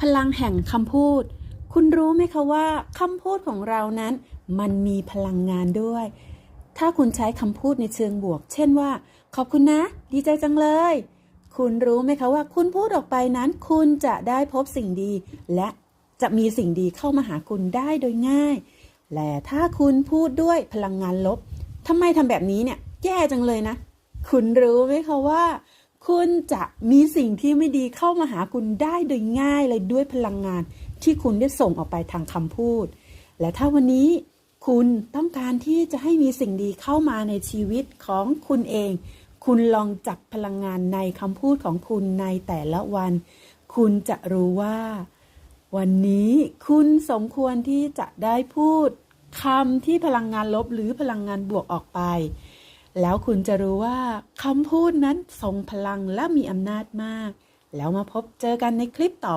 พลังแห่งคำพูด คุณรู้ไหมคะว่าคำพูดของเรานั้น มันมีพลังงานด้วย ถ้าคุณใช้คำพูดในเชิงบวก เช่นว่า ขอบคุณนะ ดีใจจังเลย คุณรู้ไหมคะว่า คุณพูดออกไปนั้น คุณจะได้พบสิ่งดี และจะมีสิ่งดีเข้ามาหาคุณได้โดยง่าย และถ้าคุณพูดด้วยพลังงานลบทำไมทำแบบนี้เนี่ย แย่จังเลยนะ คุณรู้ไหมคะว่า คุณจะมีสิ่งที่ไม่ดีเข้ามาหาคุณได้โดยง่ายเลยด้วยพลังงาน ที่คุณได้ส่งออกไปทางคำพูด และถ้าวันนี้คุณต้องการที่จะให้มีสิ่งดีเข้ามาในชีวิตของคุณเอง คุณลองจับพลังงานในคำพูดของคุณในแต่ละวัน คุณจะรู้ว่า วันนี้คุณสมควรที่จะได้พูดคำที่พลังงานลบหรือพลังงานบวกออกไป แล้วคุณจะรู้ว่าคำพูดนั้นทรงพลังและมีอำนาจมาก แล้วมาพบเจอกันในคลิปต่อ